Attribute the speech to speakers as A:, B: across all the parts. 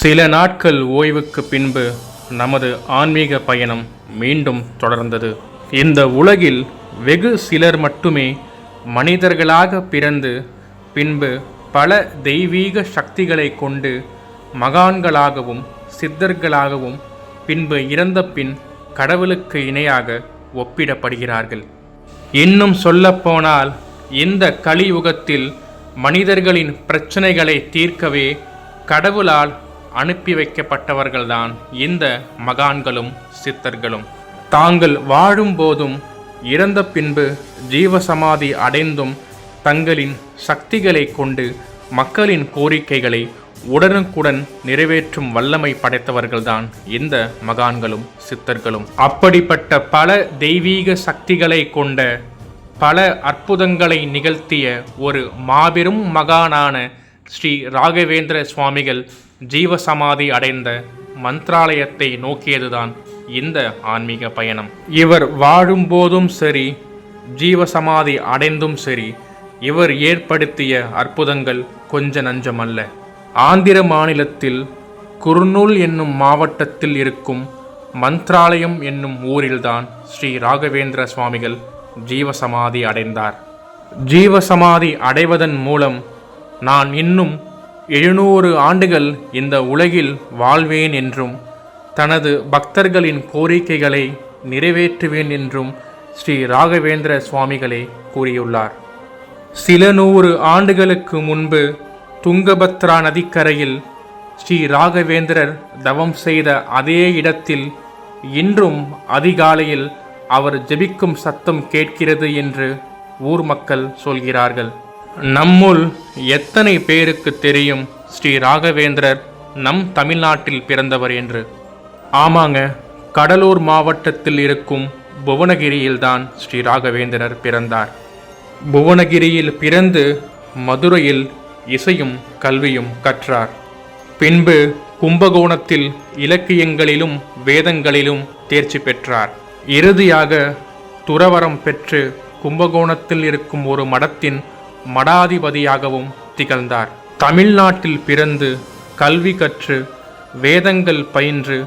A: சில நாட்கள் ஓய்வுக்கு பின்பு நமது ஆன்மீக பயணம் மீண்டும் தொடர்ந்தது. இந்த உலகில் வெகு சிலர் மட்டுமே மனிதர்களாக பிறந்து பின்பு பல தெய்வீக சக்திகளை கொண்டு மகான்களாகவும் சித்தர்களாகவும் பின்பு இறந்த பின் கடவுளுக்கு இணையாக ஒப்பிடப்படுகிறார்கள். இன்னும் சொல்லப்போனால் இந்த கலியுகத்தில் மனிதர்களின் பிரச்சனைகளை தீர்க்கவே கடவுளால் அனுப்பி வைக்கப்பட்டவர்கள்தான் இந்த மகான்களும் சித்தர்களும். தாங்கள் வாழும் போதும் இறந்த பின்பு ஜீவசமாதி அடைந்தும் தங்களின் சக்திகளை கொண்டு மக்களின் கோரிக்கைகளை உடனுக்குடன் நிறைவேற்றும் வல்லமை படைத்தவர்கள்தான் இந்த மகான்களும் சித்தர்களும். அப்படிப்பட்ட பல தெய்வீக சக்திகளை கொண்ட பல அற்புதங்களை நிகழ்த்திய ஒரு மாபெரும் மகானான ஸ்ரீ ராகவேந்திர சுவாமிகள் ஜீவசமாதி அடைந்த மந்த்ராலயத்தை நோக்கியதுதான் இந்த ஆன்மீக பயணம். இவர் வாழும்போதும் சரி ஜீவசமாதி அடைந்தும் சரி இவர் ஏற்படுத்திய அற்புதங்கள் கொஞ்ச நஞ்சமல்ல. ஆந்திர மாநிலத்தில் குர்னூல் என்னும் மாவட்டத்தில் இருக்கும் மந்த்ராலயம் என்னும் ஊரில்தான் ஸ்ரீ ராகவேந்திர சுவாமிகள் ஜீவசமாதி அடைந்தார். ஜீவசமாதி அடைவதன் மூலம் நான் இன்னும் எழுநூறு ஆண்டுகள் இந்த உலகில் வாழ்வேன் என்றும் தனது பக்தர்களின் கோரிக்கைகளை நிறைவேற்றுவேன் என்றும் ஸ்ரீ ராகவேந்திர சுவாமிகளே கூறியுள்ளார். சில நூறு ஆண்டுகளுக்கு முன்பு துங்கபத்ரா நதிக்கரையில் ஸ்ரீ ராகவேந்திரர் தவம் செய்த அதே இடத்தில் இன்றும் அதிகாலையில் அவர் ஜெபிக்கும் சத்தம் கேட்கிறது என்று ஊர் மக்கள் சொல்கிறார்கள். நம்முள் எத்தனை பேருக்கு தெரியும் ஸ்ரீ ராகவேந்திரர் நம் தமிழ்நாட்டில் பிறந்தவர் என்று? ஆமாங்க கடலூர் மாவட்டத்தில் இருக்கும் புவனகிரியில்தான் ஸ்ரீ ராகவேந்திரர் பிறந்தார். புவனகிரியில் பிறந்து மதுரையில் இசையும் கல்வியும் கற்றார். பின்பு கும்பகோணத்தில் இலக்கியங்களிலும் வேதங்களிலும் தேர்ச்சி பெற்றார். இறுதியாக துறவரம் பெற்று கும்பகோணத்தில் இருக்கும் ஒரு மடத்தின் மடாதிபதியாகவும் திகழ்ந்தார். தமிழ்நாட்டில் பிறந்து கல்வி கற்று வேதங்கள் பயின்று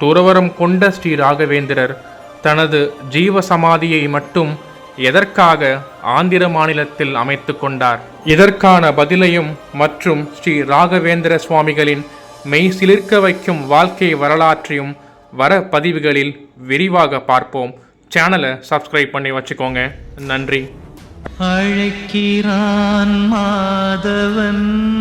A: துறவரம் கொண்ட ஸ்ரீ ராகவேந்திரர் தனது ஜீவசமாதியை மட்டும் எதற்காக ஆந்திர மாநிலத்தில் அமைத்து கொண்டார்? இதற்கான பதிலையும் மற்றும் ஸ்ரீ ராகவேந்திர சுவாமிகளின் மெய் சிலிர்க்க வைக்கும் வாழ்க்கை வரலாற்றையும் வர பதிவுகளில் விரிவாக பார்ப்போம். சேனலை சப்ஸ்கிரைப் பண்ணி வச்சுக்கோங்க. நன்றி.
B: அழைக்கிறான் மாதவன்.